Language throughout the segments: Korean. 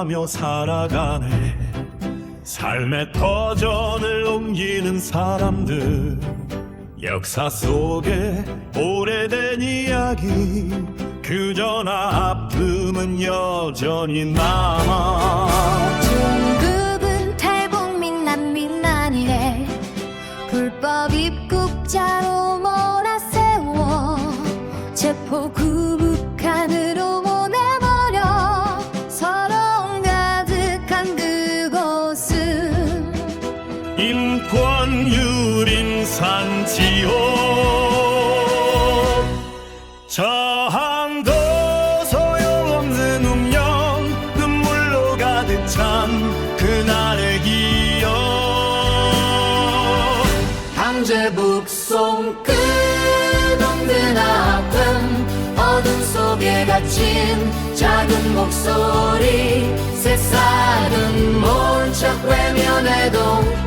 하며 살아가네. 삶의 터전을 옮기는 사람들. 역사 속에 오래된 이야기. 그저나 아픔은 여전히 남아. 중급은 탈북민 난민 아니래. 불법 입국자로 몰아세워. 체포 구북한으로 인권 유린산 지옥 저항도 소용없는 운명 눈물로 가득 찬 그날의 기억. 강제 북송 끝없는 아픔 갇힌 작은 목소리 세상은 모른 척 외면해도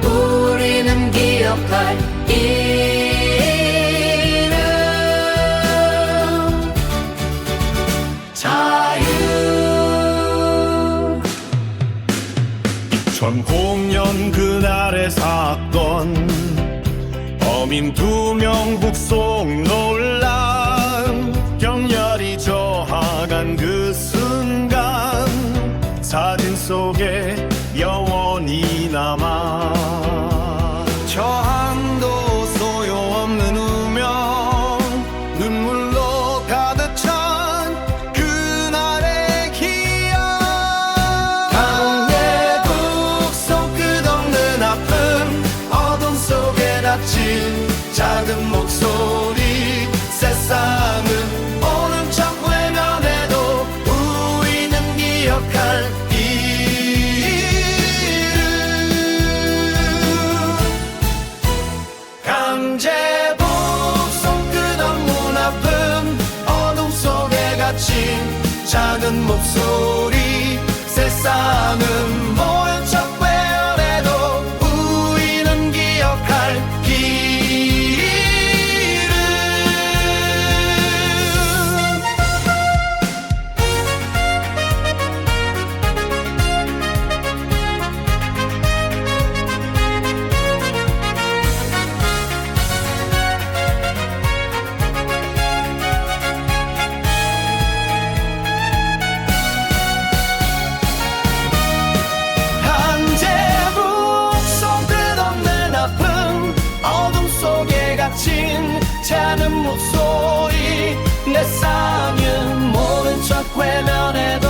우리는 기억할 이름. 자유. 2006년 그날의 사건. 범인 두명 북송 논란 남아 저항도 소용없는 우명. 눈물로 가득 찬 그날의 기억. 강의 북속 끝없는 아픔. 어둠 속에 닫힌 작은 목 삶은